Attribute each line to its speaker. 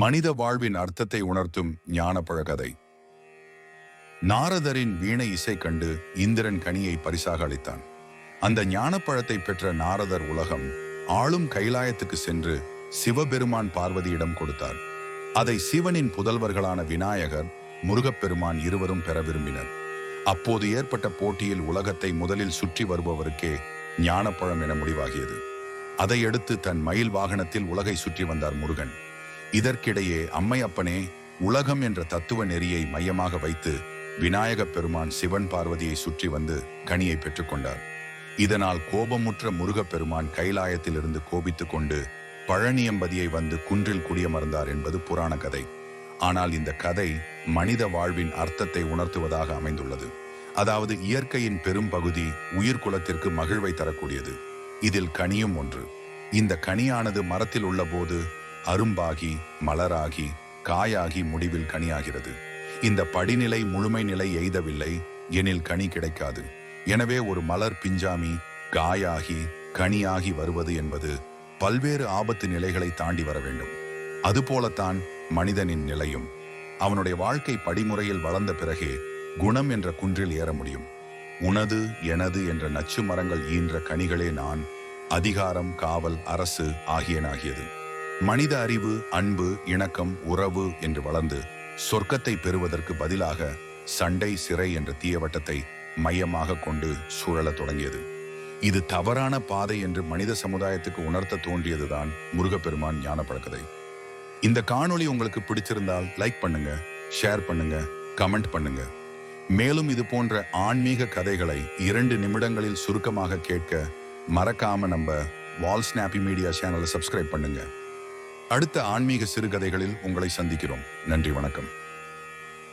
Speaker 1: மனித வாழ்வின் அர்த்தத்தை உணர்த்தும் ஞானப்பழ கதை நாரதரின் வீணை இசை கண்டு இந்திரன் கனியை பரிசாக அளித்தான். அந்த ஞானப்பழத்தை பெற்ற நாரதர் உலகம் ஆளும் கைலாயத்துக்கு சென்று சிவபெருமான் பார்வதியிடம் கொடுத்தார். அதை சிவனின் புதல்வர்களான விநாயகர் முருகப்பெருமான் இருவரும் பெற விரும்பினர். அப்போது ஏற்பட்ட போட்டியில் உலகத்தை முதலில் சுற்றி வருபவருக்கே ஞானப்பழம் என முடிவாகியது. அதையடுத்து தன் மயில் வாகனத்தில் உலகை சுற்றி வந்தார் முருகன். இதற்கிடையே அம்மையப்பனே உலகம் என்ற தத்துவ நெறியை மையமாக வைத்து விநாயகப் பெருமான் சிவன் பார்வதியை சுற்றி வந்து கனியை பெற்றுக்கொண்டார். இதனால் கோபமுற்ற முருகப்பெருமான் கைலாயத்திலிருந்து கோபித்துக் கொண்டு பழனியம்பதியை வந்து குன்றில் குடியமர்ந்தார் என்பது புராண கதை. ஆனால் இந்த கதை மனித வாழ்வின் அர்த்தத்தை உணர்த்துவதாக அமைந்துள்ளது. அதாவது இயற்கையின் பெரும் பகுதி உயிர்குலத்திற்கு மகிழ்வை தரக்கூடியது. இதில் கனியும் ஒன்று. இந்த கனியானது மரத்தில் உள்ள போது அரும்பாகி மலராகி காயாகி முடிவில் கனியாகிறது. இந்த படிநிலை முழுமை நிலை எய்தவில்லை எனில் கனி கிடைக்காது. எனவே ஒரு மலர் பிஞ்சாமி காயாகி கனியாகி வருவது என்பது பல்வேறு ஆபத்து நிலைகளை தாண்டி வர வேண்டும். அதுபோலத்தான் மனிதனின் நிலையும். அவனுடைய வாழ்க்கை படிமுறையில் வளர்ந்த பிறகே குணம் என்ற குன்றில் ஏற முடியும். உனது எனது என்ற நச்சு மரங்கள் ஈன்ற கனிகளே நான் அதிகாரம் காவல் அரசு ஆகியனாகியது. மனித அறிவு அன்பு இணக்கம் உறவு என்று வளர்ந்து சொர்க்கத்தை பெறுவதற்கு பதிலாக சண்டை சிறை என்ற தீயவட்டத்தை மையமாக கொண்டு சூழலத் தொடங்கியது. இது தவறான பாதை என்று மனித சமுதாயத்துக்கு உணர்த்த தோன்றியதுதான் முருகப்பெருமான் ஞானப்பழக்கதை. இந்த காணொளி உங்களுக்கு பிடிச்சிருந்தால் லைக் பண்ணுங்க ஷேர் பண்ணுங்க கமெண்ட் பண்ணுங்க. மேலும் இது போன்ற ஆன்மீக கதைகளை இரண்டு நிமிடங்களில் சுருக்கமாக கேட்க மறக்காம நம்ம வால் ஸ்னாப்பி மீடியா சேனலை சப்ஸ்கிரைப் பண்ணுங்கள் அடுத்த ஆன்மீக சிறுகதைகளில் உங்களை சந்திக்கிறோம். நன்றி வணக்கம்.